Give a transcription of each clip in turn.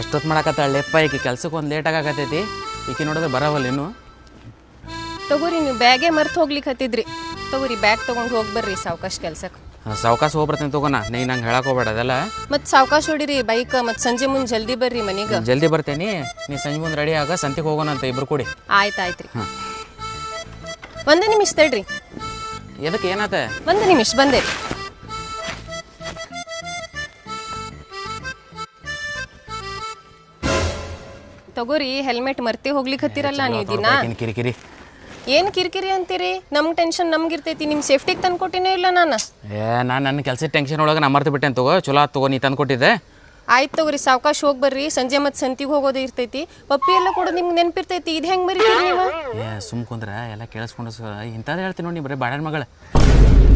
ಎಷ್ಟೊತ್ತು ಮಾಡಕತ್ತಾಳೆಪ್ಪ ಈಕಿ ಕೆಲ್ಸಕ್ಕೆ ಒಂದು ಲೇಟ್ ಆಗಾಕತ್ತೈತಿ. ಈಕಿ ನೋಡಿದ್ರೆ ಬರವಲ್ಲ ಇನ್ನು? ತಗೋರಿ ನೀವು ಬ್ಯಾಗೇ ಮರ್ತು ಹೋಗ್ಲಿಕ್ಕೆ ಹತ್ತಿದ್ರಿ ತಗೋರಿ ಬ್ಯಾಗ್ ತಗೊಂಡು ಹೋಗಿ ಬರ್ರಿ ಸಾವಕಾಶ ಕೆಲ್ಸಕ್ಕೆ ಸಾವಕಾಶ ಹೋಗ್ಬರ್ತೀನಿ ತಗೋಣ. ನೀ ನಂಗೆ ಹೇಳಕ್ ಹೋಗ್ಬೇಡ ಅದೆಲ್ಲ? ಮತ್ತೆ ಸಾವಕಾಶ ಹೊಡಿರಿ ಬೈಕ್ ಮತ್ತೆ ಸಂಜೆ ಮುಂದೆ ಜಲ್ದಿ ಬರ್ರಿ ಮನೆಗೆ. ಜಲ್ದಿ ಬರ್ತೇನೆ. ನೀ ಸಂಜೆ ಮುಂದೆ ರೆಡಿ ಆಗ ಸಂತಿಗೆ ಹೋಗೋಣ ಅಂತ ಇಬ್ರು ಕೂಡಿ. ಆಯ್ತು ಆಯ್ತು ರೀ ಒಂದೇ ನಿಮಿಷ ತಡ್ರಿ. ಎದಕ್ಕೆ ಏನಾತ? ಒಂದು ನಿಮಿಷ ಬಂದೆ. ತಗೋರಿ ಹೆಲ್ಮೆಟ್ ಮರ್ತಿ ಹೋಗ್ಲಿಕ್ಕೆ ಹತ್ತಿರಲ್ಲ ನೀವು ದಿನ. ಏನ್ ಕಿರಿಕಿರಿ. ಏನು ಕಿರಿಕಿರಿ ಅಂತೀರಿ? ನಮ್ ಟೆನ್ಷನ್ ನಮ್ಗೆ ಇರ್ತೈತಿ ನಿಮ್ಮ ಸೇಫ್ಟಿಗೆ ತಂದು ಕೊಟ್ಟಿನೇ ಇಲ್ಲ ನಾನು. ಏ ನಾನು ನನ್ನ ಕೆಲಸ ಟೆನ್ಷನ್ ಒಳಗೆ ನಾ ಮರ್ತು ಬಿಟ್ಟೆ ತಗೋ ಚಲೋ ಆತ್ ತಗೋ ನೀ ತಂದು ಕೊಟ್ಟಿದ್ದೆ. ಆಯ್ತು ತಗೋರಿ ಸಾವಕಾಶ ಹೋಗಿ ಬರ್ರಿ ಸಂಜೆ ಮತ್ತು ಸಂತಿಗೆ ಹೋಗೋದು ಇರ್ತೈತಿ. ಪಪ್ಪಿ ಎಲ್ಲ ಕೂಡ ನಿಮ್ಗೆ ನೆನಪಿರ್ತೈತಿ ಇದು ಹೆಂಗೆ ಮರಿತೀರಿ ನೀವು? ಏ ಸುಮ್ ಕುಂದ್ರ ಎಲ್ಲ ಕೇಳಿಸ್ಕೊಂಡು ಇಂಥದ್ದು ಹೇಳ್ತೀನಿ ನೋಡಿ ನೀ ಬರೀ ಬಾಡ ಮಗಳ.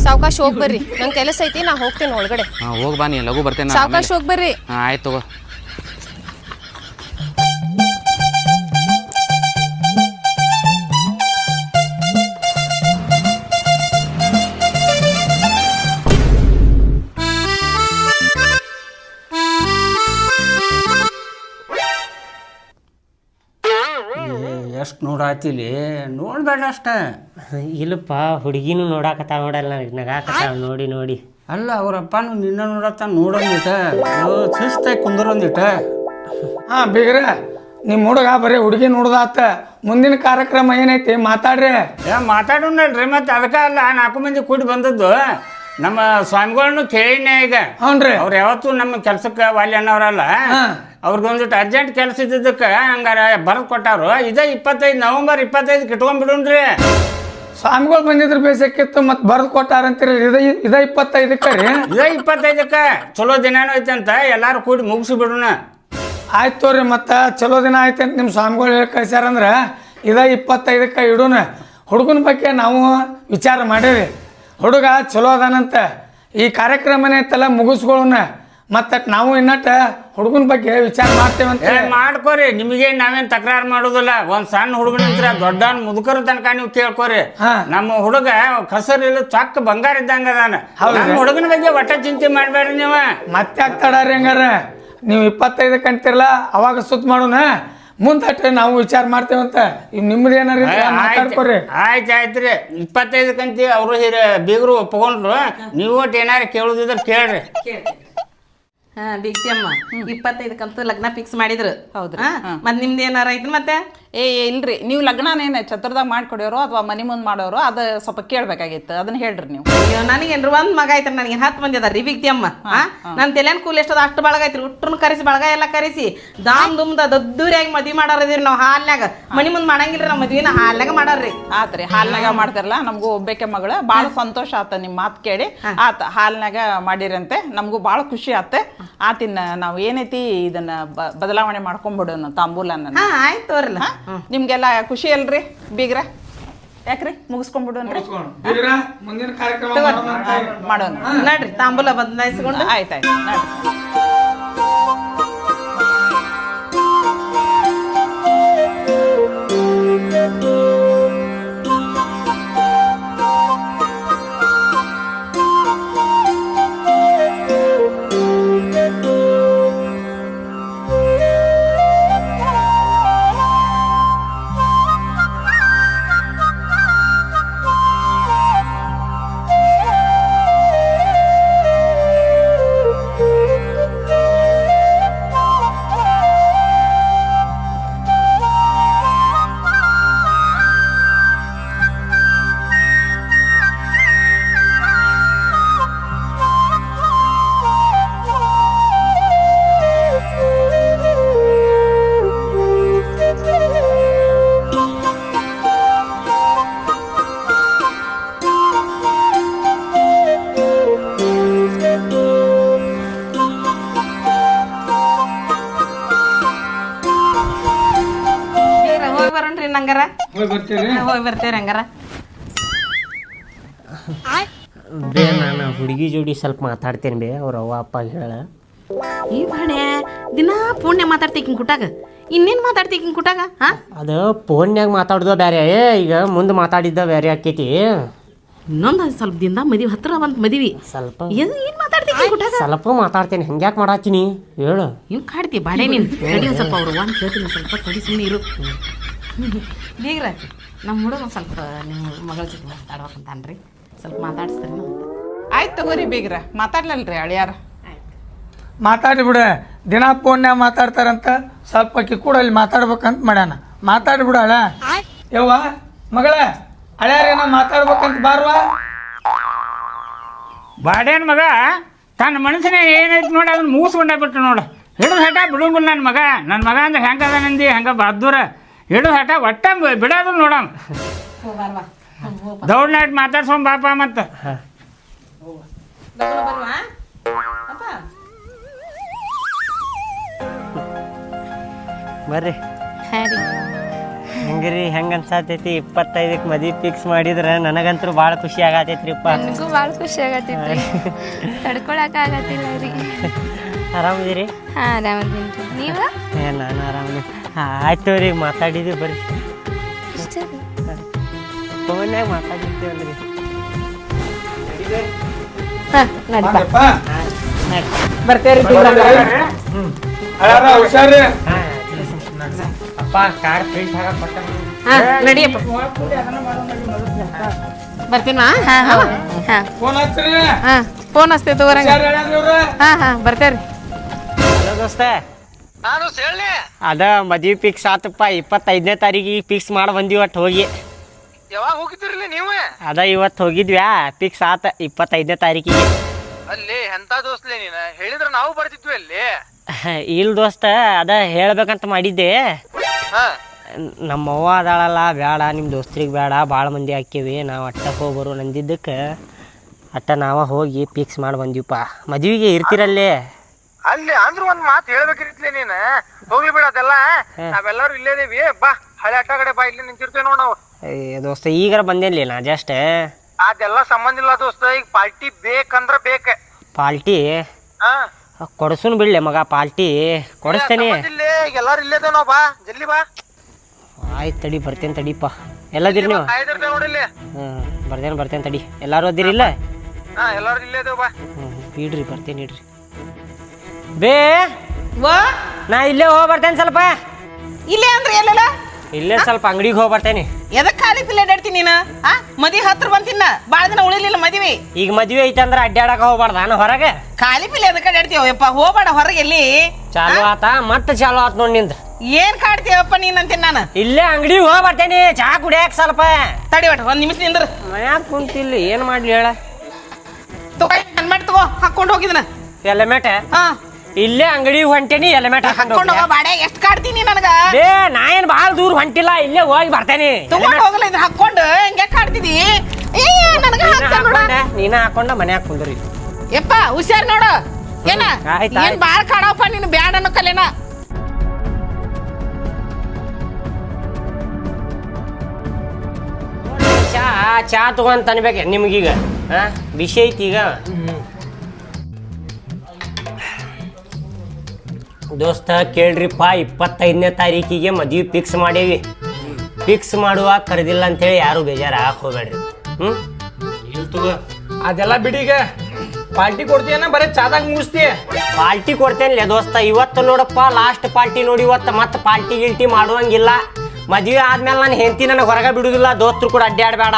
ಸಾವಕಾಶ ಹೋಗಿ ಬರ್ರಿ ನಂಗೆ ಕೆಲಸ ಐತಿ ನಾ ಹೋಗ್ತೇನೆ ಒಳಗಡೆ. ಹಾಂ ಹೋಗಿ ಬಾ ನೀ ಲಗು ಬರ್ತೇನೆ ಸಾವಕಾಶ ಹೋಗಿ ಬರ್ರಿ. ಹಾಂ ಆಯ್ತು ತಗೋ. ಎಷ್ಟು ನೋಡಾತಿಲಿ ನೋಡ್ಬೇಡ ಅಷ್ಟ. ಇಲ್ಲಪ್ಪ ಹುಡುಗಿನೂ ನೋಡಾಕತ್ತಾವ ನೋಡಲ್ಲ ನಗಾಕತ್ತಾಳ ನೋಡಿ ನೋಡಿ. ಅಲ್ಲ ಅವರಪ್ಪನು ನಿನ್ನ ನೋಡತ್ತ ನೋಡೊಂದಿಟ ಶಿಸ್ತಾಗಿ ಕುಂದರೊಂದಿಟ ಹಾ ಬೀಗ್ರ ನಿಮ್ಮ ಹುಡುಗ ಬರೀ ಹುಡುಗಿ ನೋಡ್ದಾತ. ಮುಂದಿನ ಕಾರ್ಯಕ್ರಮ ಏನೈತಿ ಮಾತಾಡ್ರಿ. ಏ ಮಾತಾಡೋಣಲ್ರಿ ಮತ್ತೆ ಅದಕ್ಕೆ ಅಲ್ಲ ನಾಲ್ಕು ಮಂದಿ ಕೂಡಿ ಬಂದದ್ದು. ನಮ್ಮ ಸ್ವಾಮಿಗಳನ್ನು ಕೇಳಿನೇ ಈಗ ಹ್ಞೂನ್ರಿ ಅವ್ರು ಯಾವತ್ತು ನಮ್ಮ ಕೆಲ್ಸಕ್ಕೆ ವಾಲಿ ಅನ್ನೋರಲ್ಲ. ಅವ್ರಿಗೊಂದಿಟ್ಟು ಅರ್ಜೆಂಟ್ ಕೆಲಸ ಇದ್ದಿದ್ದಕ್ಕೆ ಹಂಗಾರ ಬರೆದು ಕೊಟ್ಟಾರು ಇದೇ ಇಪ್ಪತ್ತೈದು ನವಂಬರ್ ಇಪ್ಪತ್ತೈದು ಇಟ್ಕೊಂಡ್ಬಿಡುನ್ರಿ ಸ್ವಾಮಿಗಳು ಬಂದಿದ್ರು ಬೇಸಕ್ಕಿತ್ತು ಮತ್ತೆ ಬರೆದು ಕೊಟ್ಟಾರಂತೀರಿ. ಇದ ಇದ ಇಪ್ಪತ್ತೈದಕ್ಕೆ ರೀ. ಇದೇ ಇಪ್ಪತ್ತೈದಕ್ಕೆ. ಚಲೋ ದಿನನೂ ಐತೆ ಅಂತ ಎಲ್ಲರೂ ಕೂಡಿ ಮುಗಿಸಿ ಬಿಡೋಣ ಆಯ್ತು ತೋರಿ ಮತ್ತೆ ಚಲೋ ದಿನ ಆಯ್ತು ಅಂತ ನಿಮ್ಮ ಸ್ವಾಮಿಗಳು ಹೇಳಿ ಕಳ್ಸ್ಯಾರಂದ್ರೆ ಇದ ಇಪ್ಪತ್ತೈದಕ್ಕೆ ಇಡೋಣ. ಹುಡುಗನ ಬಗ್ಗೆ ನಾವು ವಿಚಾರ ಮಾಡೀವಿ ಹುಡುಗ ಚಲೋ ಅದಾನಂತ ಈ ಕಾರ್ಯಕ್ರಮನೇ ಐತಲ್ಲ ಮುಗಿಸ್ಕೊಳ್ಳೋಣ ಮತ್ತೆ ನಾವು ಇನ್ನಟ್ಟ ಹುಡುಗನ ಬಗ್ಗೆ ವಿಚಾರ ಮಾಡ್ತೇವಂತ ಮಾಡ್ಕೋರಿ. ನಿಮಗೆ ನಾವೇನ್ ತಕರಾರು ಮಾಡೋದಿಲ್ಲ. ಒಂದ್ ಸಣ್ಣ ಹುಡುಗನ ಹತ್ರ ದೊಡ್ಡ ಮುದುಕರ ತನಕ ನೀವು ಕೇಳ್ಕೋರಿ. ಹಾ. ನಮ್ಮ ಹುಡುಗ ಕಸರಿಲ್ಲ ಚಕ್ಕ ಬಂಗಾರ ಇದ್ದಂಗ ಅದಾನ. ನಮ್ಮ ಹುಡುಗನ ಬಗ್ಗೆ ಒಟ್ಟ ಚಿಂತೆ ಮಾಡ್ಬೇಡ್ರಿ ನೀವ. ಮತ್ತೆ ಆಗ್ತಾಡ್ರಿ ಹಂಗಾರ. ನೀವು ಇಪ್ಪತ್ತೈದಕ್ಕೆ ಅಂತಿರಲ್ಲ ಅವಾಗ ಸುತ್ತ ಮಾಡೋಣ. ಮುಂದಟ್ಟ ನಾವು ವಿಚಾರ ಮಾಡ್ತೇವಂತ ಇವ್ ನಿಮ್ದು ಏನಾರ ಆಯ್ತು ಮಾತಾಡ್ಕೊರಿ. ಆಯ್ತು ರೀ. ಇಪ್ಪತ್ತೈದಕ್ಕಂತಿ ಅವರು ಹಿರಿಯ ಬೀಗರು ಒಪ್ಕೊಂಡ್ರು ನೀವು ಒಟ್ಟು ಏನಾರ ಕೇಳುದಿದ್ರೆ ಕೇಳ್ರಿ. ಹಾ ಇಪ್ಪತ್ತೈದಕ್ಕಂತೂ ಲಗ್ನ ಫಿಕ್ಸ್ ಮಾಡಿದ್ರು. ಹೌದ್ರಿ. ಮತ್ ನಿಮ್ದು ಏನಾರ ಐತ್ರಿ ಮತ್ತೆ? ಏ ಇಲ್ರಿ. ನೀವು ಲಗ್ನನೇನು ಛತ್ರದಾಗ ಮಾಡ್ಕೊಡೋರು ಅಥವಾ ಮನಿ ಮುಂದ್ ಮಾಡೋರು? ಅದ ಸ್ವಲ್ಪ ಕೇಳ್ಬೇಕಾಗಿತ್ತು. ಅದನ್ನ ಹೇಳ್ರಿ ನೀವು. ಅಯ್ಯೋ ನನಗೇನ್ರಿ ಒಂದ್ ಮಗ ಐತ್ರಿ. ನನಗೆ ಹತ್ತು ಮಂದಿ ಅದಾರ ಬಿಗ್ತಿ ಅಮ್ಮ. ನನ್ ತಲೆನ್ ಕೂಲ್ ಎಷ್ಟದ ಅಷ್ಟು ಬಳಗ ಐತ್ರಿ. ಉಟ್ರನ್ ಕರೆಸಿ ಬಳಗ ಎಲ್ಲ ಕರೆಸಿ. ದಾಮ್ ದುಮ್ದ ದದ್ದೂರಿಯಾಗಿ ಮದ್ವಿ ಮಾಡಾರದಿರಿ ನಾವು ಹಾಲ್ನಾಗ ಮನಿ ಮುಂದ್ ಮಾಡಂಗಿಲ್ರಿ ನಾವು ಮದ್ವಿನ ಹಾಲ್ನಾಗ ಮಾಡಾರ್ರಿ. ಆತ್ರಿ ಹಾಲ್ನಾಗ ಮಾಡ್ತಾರಲ್ಲ ನಮಗೂ ಒಬ್ಬಕ್ಕೆ ಮಗಳ. ಬಾಳ ಸಂತೋಷ ಆತ ನಿಮ್ ಮಾತು ಕೇಳಿ. ಆತ ಹಾಲ್ನಾಗ ಮಾಡಿರಂತೆ. ನಮಗೂ ಬಾಳ ಖುಷಿ ಆತ. ಆತಿನ ನಾವು ಏನೈತಿ ಇದನ್ನ ಬ- ಬದಲಾವಣೆ ಮಾಡ್ಕೊಂಡ್ಬಿಡೋಣ ತಾಂಬೂಲನ್ನ ಹಾ ಆಯ್ತು ತೋರಲ್ಲ. ನಿಮ್ಗೆಲ್ಲ ಖುಷಿ ಅಲ್ರಿ? ಬೀಗ್ರ? ಯಾಕ್ರಿ? ಮುಗಿಸ್ಕೊಂಡ್ಬಿಡೋಣ್ರಿ ಮುಂದಿನ ಕಾರ್ಯಕ್ರಮ ಮಾಡೋಣ ನಡ್ರಿ ತಾಂಬೂಲ ಬದಲಾಯಿಸ್ಕೊಂಡು. ಆಯ್ತಾಯ್ತು ನಡ್ರಿ. ಹೋಗಿ ಬರ್ತೇವ್ರಿ ಹಂಗಾರ? ಬೇ ನಾನು ಹುಡುಗಿ ಜೋಡಿ ಸ್ವಲ್ಪ ಮಾತಾಡ್ತೇನೆ ಬೇ ಅವ್ರ ಅವ್ವ ಅಪ್ಪ ಹೇಳ. ಈ ಬಾಣೆ ದಿನಾ ಪುಣ್ಯ ಮಾತಾಡ್ತೀಕಿನ್ ಕುಟಾಗ? ಇನ್ನೇನ್ ಮಾತಾಡ್ತೀಕಿನ್ ಕುಟಾಗ ಹಾ? ಅದು ಫೋನ್ಯಾಗ ಮಾತಾಡ್ದ ಬೇರೆ ಈಗ ಮುಂದೆ ಮಾತಾಡಿದ್ದ ಬೇರೆ ಆಕೈತಿ. ಇನ್ನೊಂದು ಸ್ವಲ್ಪ ದಿನ ಮದುವೆ ಹತ್ರ ಬಂತ ಮದುವೆ. ಸ್ವಲ್ಪ. ಏನು ಏನು ಮಾತಾಡ್ತೀನಿ ಸ್ವಲ್ಪ ಮಾತಾಡ್ತೇನೆ ಹೆಂಗ್ಯಾಕೆ ಮಾಡಾತೀನಿ ಹೇಳು. ಇವ್ ಕಾಡ್ತಿ ಬಾಡೆ ನೀನು. ಸ್ವಲ್ಪ ಅವ್ರು ಒಂದು ಕೇಳ್ತೀನಿ ಸ್ವಲ್ಪ ಕಡಿಸಿ ಸುಮ್ಮನೆ ಇರು. ಬೀಗ್ರ. ನಮ್ಮ ಹುಡುಗ ಸ್ವಲ್ಪ ನಿಮ್ಮ ಮಗಳ ಜೊತೆ ಮಾತಾಡ್ಬೇಕಂತಾನ್ರಿ. ಸ್ವಲ್ಪ ಮಾತಾಡಿಸ್ತೀರಿ ಆಯ್ತು ತಗೋರಿ ಬೀಗ್ರ. ಮಾತಾಡ್ಲಲ್ರಿ ಅಳಿಯಾರ. ಮಾತಾಡಿ ಬಿಡ. ದಿನ ಫೋನ್ಯಾಗ ಮಾತಾಡ್ತಾರಂತ ಸ್ವಲ್ಪ ಅಕ್ಕಿ ಕೂಡ ಅಲ್ಲಿ ಮಾತಾಡ್ಬೇಕಂತ ಮಾಡ್ಯಾನ. ಮಾತಾಡಿ ಬಿಡ ಅಳ. ಯವ್ವ ಮಗಳ ಅಳ್ಯಾರೇನ ಮಾತಾಡ್ಬೇಕಂತ ಬಾರ್ವಾ? ಬಾಡೇನ್ ಮಗ ತನ್ನ ಮನಸ್ಸಿನ ಏನೈತಿ ನೋಡಿ ಅದನ್ನ ಮೂಸ್ಕೊಂಡ ಬಿಟ್ಟು ನೋಡು. ಹಿಡಿದು ಹಠ ಬಿಡಂಗಿಲ್ಲ ನನ್ನ ಮಗ. ನನ್ನ ಮಗ ಅಂದ್ರೆ ಹೆಂಗದ ಅದ ನಂದಿ ಹೆಂಗ ಬದ್ದೂರ ಹಿಡಿದು ಹಠ ಒಟ್ಟ ಬಿಡೋದು ನೋಡಮ್ ದೌಡ್ನಾಟ್ ಮಾತಾಡ್ಸೋಮ್ ಬಾಪ ಮತ್ತೆ. ಬರ್ರಿ. ಹಂಗ್ರಿ ಹೆಂಗ ಅನ್ಸಾತೈತಿ? ಇಪ್ಪತ್ತೈದಕ್ಕೆ ಮದಿ ಫಿಕ್ಸ್ ಮಾಡಿದ್ರ ನನಗಂತೂ ಭಾಳ ಖುಷಿ ಆಗತೈತ್ರಿಪ್ಪ. ನನಗೂ ಭಾಳ ಖುಷಿ ಆಗತ್ತೈತ್ರಿ ತಡ್ಕೊಳಕ್ ಆಗತ್ತಿಲ್ಲ ರೀ. ಆರಾಮದಿರಿ? ಹಾ ಆರಾಮದೀನಿ ರೀ ನೀವು? ಏ ನಾನು ಆರಾಮದಿ ಆಯ್ತು ರೀ ಮಾತಾಡಿದ್ವಿ ಬರ್ರಿ. ಫೋನ್ಯಾಗ ಮಾತಾಡಿದ್ದೇವಲ್ರಿ. ಬರ್ತೇವ್ರಿ ಹುಷಾರಿ ಅಪ್ಪ ಕಾರ್ ಪ್ರಿಂಟ್ ಹಾಕಕ್ ಕೊಟ್ಟ ಹಾಂ ನಡಿಯಪ್ಪ ಬರ್ತೀನ ಹಾ ಹೌದು ಹಾ. ಫೋನ್ ಹಚ್ಚ್ರಿ. ಹಾಂ ಫೋನ್ ಹಚ್ತೇ ತಗೋರಂಗ. ಹಾಂ ಹಾಂ ಬರ್ತೇವ್ರಿ ಹಲೋ ದೋಸ್ತ. ಅದ ಮದ್ವಿ ಫಿಕ್ಸ್ ಆತಪ್ಪ ಇಪ್ಪತ್ತೈದನೇ ತಾರೀಕಿಗೆ ಫಿಕ್ಸ್ ಮಾಡಿ ಬಂದಿವಿ ಒಟ್ಟು ಹೋಗಿ. ಯಾವಾಗ ಹೋಗಿದ್ದಿರಲಿ ನೀವು? ಅದ ಇವತ್ತು ಹೋಗಿದ್ವ್ಯಾ ಫಿಕ್ಸ್ ಆತ ಇಪ್ಪತ್ತೈದನೇ ತಾರೀಕಿಗೆ. ಅಲ್ಲಿ ಎಂತ ದೋಸ್ತ್ಲೆ ನೀನ? ಹೇಳಿದ್ರ ನಾವು ಬರ್ತಿದ್ವಿ ಅಲ್ಲಿ. ಇಲ್ಲ ದೋಸ್ತ ಅದ ಹೇಳ್ಬೇಕಂತ ಮಾಡಿದ್ದೆ. ನಮ್ಮವ್ವ ಅದಾಳಲ್ಲ ಬೇಡ ನಿಮ್ಮ ದೋಸ್ತ್ರಿಗೆ ಬೇಡ ಭಾಳ ಮಂದಿ ಹಾಕೀವಿ ನಾವು ಅಟ್ಟ ಹೋಗೋರು ನಂದಿದ್ದಕ್ಕೆ ಅಟ್ಟ ನಾವ ಹೋಗಿ ಫಿಕ್ಸ್ ಮಾಡಿ ಬಂದೀವಪ್ಪ ಮದುವೆಗೆ ಇರ್ತಿರಲ್ಲೇ. ಅಲ್ಲಿ ಅಂದ್ರೆ ಒಂದ್ ಮಾತು ಹೇಳ್ಬೇಕಿರ್ತ್ಲೆ ನೀನ್. ಹೋಗ್ಲಿ ಬಿಡ ಅದೆಲ್ಲ. ನಾವೆಲ್ಲರೂ ಇಲ್ಲೇದೇವಿ ಬಾ ಹಳೆ ಆಟ ಕಡೆ ಬಾ ಇಲ್ಲಿ ನಿಂತಿರ್ತೇವೆ ನೋಡ್ ನಾವು. ಏ ದೋಸ್ತ ಈಗಾರ ಬಂದೇನ್ಲಿ ನಾ ಜಸ್ಟ್ ಅದೆಲ್ಲ ಸಂಬಂಧ ಇಲ್ಲ ದೋಸ್ತ. ಈಗ ಪಾರ್ಟಿ ಬೇಕಂದ್ರ ಬೇಕ. ಪಾಲ್ಟಿ? ಹಾ. ಕೊಡ್ಸುನ್ ಬಿಡ್ಲೆ ಮಗ ಪಾಲ್ಟಿ. ಕೊಡಿಸ್ತೇನೆ. ಇಲ್ಲೇ. ಈಗ ಎಲ್ಲಾರು ನಾವ್ ಬಾ. ಜಲ್ದಿ ಬಾ. ಆಯ್ತು ತಡಿ ಬರ್ತೇನೆ ತಡಿಪ್ಪ ಎಲ್ಲದಿರಿ ನೀವು? ನೋಡಿ ಇಲ್ಲಿ. ಹ್ಞೂ ಬರ್ತೇನೆ ಬರ್ತೇನೆ ತಡಿ. ಎಲ್ಲರೂ ಅದಿರಿಲ್ಲ ಹಾ ಎಲ್ಲಾರು ಇಲ್ಲೇದೇವ್ ಬಾ. ಹ್ಞೂ ಇಡ್ರಿ ಬರ್ತೇನೆ ಇಡ್ರಿ. ಬೇ! ವಾ? ನಾ ಇಲ್ಲೇ ಹೋಗಿ ಬರ್ತೇನೆ ಸ್ವಲ್ಪ. ಇಲ್ಲೇ ಅಂದ್ರೆ ಎಲ್ಲೆಲ್ಲ? ಇಲ್ಲೇ ಸ್ವಲ್ಪ ಅಂಗಡಿಗೆ ಹೋಗಿ ಬರ್ತೇನೆ ಎದಕ್ ಖಾಲಿ ಪಿಲ್ಲೆ ಅಡ್ಡಾಡ್ತೀನಿ ನೀನು? ಆ ಮದಿ ಹತ್ರ ಬಂತಿನ್ನ ಭಾಳ ದಿನ ಉಳಿಲಿಲ್ಲ ಮದ್ವಿ. ಈಗ ಮದ್ವೆ ಐತೆ ಅಂದ್ರೆ ಅಡ್ಡಾಡಕ ಹೋಗ್ಬಾರ್ದ. ನಾನು ಹೊರಗೆ. ಖಾಲಿ ಪಿಲ್ಲೆ ಎದಕ್ಕೆ ಅಡ್ಡಾಡ್ತೀವ ಯಪ್ಪ ಹೋಗ್ಬೇಡ ಹೊರಗೆ ಎಲ್ಲಿ? ಚಾಲು ಆತ ಮತ್ತೆ ಚಾಲು ಆತ ನೋಡಿ ನಿಂದ. ಏನ್ ಕಾಡ್ತೀವಪ್ಪ ನೀನ್ ಅಂತೀನಿ ನಾನು? ಇಲ್ಲೇ ಅಂಗಡಿಗೆ ಹೋಗಿ ಬರ್ತೇನೆ ಚಾ ಕುಡಿಯಾಕ ಸ್ವಲ್ಪ. ತಡಿ ಒಟ್ಟು ಒಂದ್ ನಿಮಿಷ ನಿಂದ್ರ. ಮನ್ಯಾಗ ಕುಂತಿಲ್ಲ ಏನು ಮಾಡ್ಲಿ ಹೇಳ? ತಗೋ ಹನ್ಮೆಟ್ ತಗೋ ಹಾಕೊಂಡು ಹೋಗಿದನ. ಎಲೆಮೆಟ್ ಹಾ. ಇಲ್ಲೇ ಅಂಗಡಿ ಹೊಂಟೇನಿ ಹೆಲ್ಮೆಟ್ ಹಾಕೊಂಡು ಹೋಗೋ ಬಾಡೆ ಎಷ್ಟು ಕಾಡ್ತೀನಿ ನನಗ? ಏ ನಾ ಏನ್ ಭಾಳ ದೂರ ಹೊಂಟಿಲ್ಲ ಇಲ್ಲೇ ಹೋಗಿ ಬರ್ತೇನೆ. ತಗೊಂಡ್ ಹೋಗಲ್ಲ ಇದ್ರ ಹಾಕೊಂಡು ಹೆಂಗೆ ಕಾಡ್ತಿದಿ? ಏ ನನಗ ನೀನ ಹಾಕೊಂಡ ಮನ್ಯಾಗ ಕುಂದ್ರಿ. ಯಪ್ಪ ಹುಷಾರ್ ನೋಡು. ಏನ ಏನ್ ಬಾಳ ಕಾಡಪ್ಪ ನೀನು ಬ್ಯಾಡ ಅನ್ನೋ ಕಲೆನ? ಚಾ ಚಾ ತಗೊಂಡ್ ತನ್ಬೇಕ ನಿಮ್ಗೀಗ. ಬಿಸಿ ಐತಿ ಈಗ. ದೋಸ್ತ ಕೇಳ್ರಿಪ್ಪ ಇಪ್ಪತ್ತೈದನೇ ತಾರೀಕಿಗೆ ಮದ್ವೆ ಫಿಕ್ಸ್ ಮಾಡೇವಿ. ಫಿಕ್ಸ್ ಮಾಡುವಾಗ ಕರೆದಿಲ್ಲ ಅಂತೇಳಿ ಯಾರು ಬೇಜಾರು ಹಾಕ್ ಹೋಗ್ಬೇಡ್ರಿ. ಹ್ಞೂ ಅದೆಲ್ಲ ಬಿಡೀಗ ಪಾರ್ಟಿ ಕೊಡ್ತೀಯನ ಬರೀ ಚಾದಾಗ ಮುಗಿಸ್ತೀಯ ಪಾರ್ಟಿ ಕೊಡ್ತೇನೆ ದೋಸ್ತ ಇವತ್ತು ನೋಡಪ್ಪ ಲಾಸ್ಟ್ ಪಾರ್ಟಿ ನೋಡಿ ಇವತ್ತು ಮತ್ತೆ ಪಾರ್ಟಿ ಗಿಲ್ಟಿ ಮಾಡುವಂಗಿಲ್ಲ. ಮದ್ವೆ ಆದ್ಮೇಲೆ ನಾನು ಹೆಂಡತಿ ನನಗೆ ಹೊರಗೆ ಬಿಡುದಿಲ್ಲ ದೋಸ್ತರು ಕೂಡ ಅಡ್ಡಾಡಬೇಡ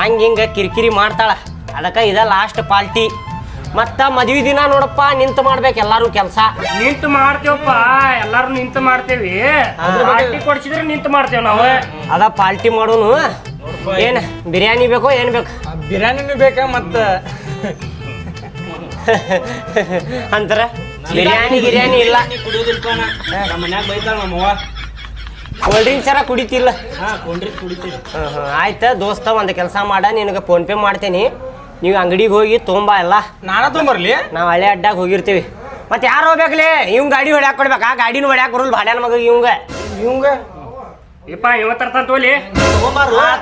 ಹಂಗೆ ಹಿಂಗೆ ಕಿರಿಕಿರಿ ಮಾಡ್ತಾಳ. ಅದಕ್ಕೆ ಇದ ಲಾಸ್ಟ್ ಪಾರ್ಟಿ ಮತ್ತ ಮದ್ವಿ ದಿನ ನೋಡಪ್ಪ ನಿಂತು ಮಾಡ್ಬೇಕು ಎಲ್ಲಾರು ಕೆಲಸ. ನಿಂತು ಮಾಡ್ತೇವಪ್ಪ ಎಲ್ಲಾರು ನಿಂತು ಮಾಡ್ತೇವಿ. ಪಾರ್ಟಿ ಕೊಡ್ಸಿದ್ರೆ ನಿಂತು ಮಾಡ್ತೇವ್ ನಾವು. ಅದ ಪಾರ್ಟಿ ಮಾಡೋನು. ಏನ್ ಬಿರಿಯಾನಿ ಬೇಕೋ ಏನ್ ಬೇಕು? ಬಿರಿಯಾನಿ ಬೇಕಾ ಮತ್ತ? ಅಂತಾರ ಬಿರಿಯಾನಿ ಗಿರಿಯಾನಿ ಇಲ್ಲ. ನಮ್ಮ ಮನ್ಯಾಗ ಬೈತಾಳ ನಮ್ಮವ್ವ ಕೋಲ್ಡ್ ಡ್ರಿಂಕ್ಸ್ ಯಾರ ಕುಡಿತಿಲ್ಲ? ಹಾ ಡ್ರಿಂಕ್ಸ್ ಕುಡಿತೀವಿ. ಹ್ಮ್, ಹ್ಮ್. ಆಯ್ತ ದೋಸ್ತ ಒಂದು ಕೆಲಸ ಮಾಡ ನಿನಗೆ ಫೋನ್ ಪೇ ಮಾಡ್ತೇನಿ. ನೀವು ಅಂಗಡಿಗೆ ಹೋಗಿ ತೊಂಬಾ ಎಲ್ಲ. ನಾನ ತೊಂಬರ್ಲಿ ನಾವು ಹಳೆ ಅಡ್ಡಾಗ ಹೋಗಿರ್ತೀವಿ. ಮತ್ತೆ ಯಾರು ಹೋಗ್ಬೇಕ್ಲಿ? ಇವ್ ಗಾಡಿ ಹೊಡ್ಯಾಕ್ ಕೊಡ್ಬೇಕಾ? ಗಾಡಿನೂ ಹೊಡ್ಯಾಕ್ ಬರಲ್ಲ ಭಾಡ್ಯಾನ ಮಗ ಇವಂಗ ಇವಂಗ ಇಪ್ಪ ಇವ ತರ್ತಾನ ತೋಲಿ.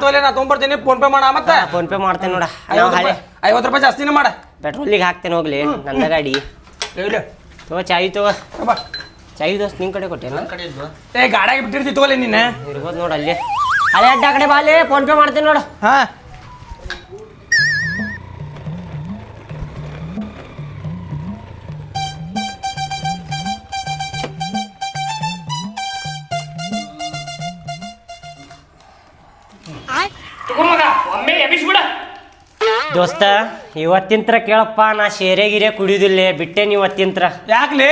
ತೋಲೆ ನಾ ತೊಗೊಂಬರ್ತೀನಿ. ಫೋನ್ ಪೇ ಮಾಡ ಮತ್ತೆ. ಫೋನ್ ಪೇ ಮಾಡ್ತೇನೆ ನೋಡ. ಹಳೆ ಐವತ್ತು ರೂಪಾಯಿ ಜಾಸ್ತಿನೇ ಮಾಡ. ಪೆಟ್ರೋಲಿಗೆ ಹಾಕ್ತೇನೆ ಹೋಗ್ಲಿ ನನ್ನ ಗಾಡಿ. ತಗೋ ಚಾಯ್ ತೋ ಬಾ. ಚಾಯ್ ದೋಸ್ತ್ ನಿಮ್ ಕಡೆ ಕೊಟ್ಟೆ ಏ ಗಾಡಿಯಾಗಿ ಬಿಟ್ಟಿರ್ತಿ ತೋಲಿ ನೀನು ಇರ್ಬೋದು ನೋಡು ಅಲ್ಲಿ. ಹಳೆ ಅಡ್ಡ ಕಡೆ ಬಾಲೆ ಫೋನ್ ಪೇ ಮಾಡ್ತೇನೆ ನೋಡು. ಹಾ. ದೋಸ್ತ ಇವತ್ತಿಂತ್ರ ಕೇಳಪ್ಪ ನಾ ಶೇರೆ ಗಿರೆ ಕುಡಿಯೋದಿಲ್ಲ ಬಿಟ್ಟೆ ಇವತ್ತಿಂತ್ರ ಯಾಕ್ಲಿ?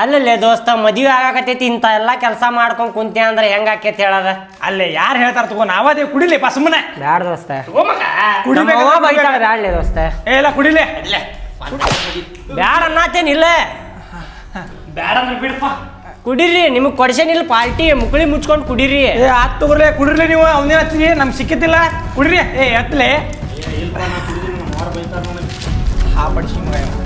ಅಲ್ಲಲ್ಲೇ ದೋಸ್ತ ಮದುವೆ ಆಗಾಕತೈತಿ ಇಂಥ ಎಲ್ಲ ಕೆಲಸ ಮಾಡ್ಕೊಂಡು ಕುಂತೆ ಅಂದ್ರೆ ಹೆಂಗ ಆಕೈತಿ ಹೇಳದ ಅಲ್ಲೇ ಯಾರು ಹೇಳ್ತಾರ ತಗೋ ನಾವದೇ ಪಾ ಸುಮ್ಮನೆ ಬ್ಯಾಡ ದೋಸ್ತ. ಬೈತಾಳ ಕುಡಿಬೇಕು. ಬ್ಯಾಡ್ಲೆ ದೋಸ್ತ. ಏ ಇಲ್ಲ ಕುಡಿಲೆ. ಬ್ಯಾಡ ಅನ್ನತೇನಿಲ್ಲ ಬ್ಯಾಡ ಅಂದ್ರೆ ಬಿಡಪ್ಪ ಕುಡೀರಿ ನಿಮಗೆ ಕೊಡ್ಸೇನಿಲ್ಲ ಪಾರ್ಟಿ ಮುಕ್ಳಿ ಮುಚ್ಕೊಂಡು ಕುಡೀರಿ. ಏ ಆತ್ ತಗೋರ್ಲೆ ಕುಡಿರ್ಲಿ ನೀವು ಅವನೇ ಹಚ್ಚಿರಿ ನಮ್ಗೆ ಸಿಕ್ಕಿದ್ದಿಲ್ಲ. ಕುಡಿರಿ. ಏ ಎತ್ತಲೆ ಹಾ ಪಡಿಸಿ ಮಗ ಇವ.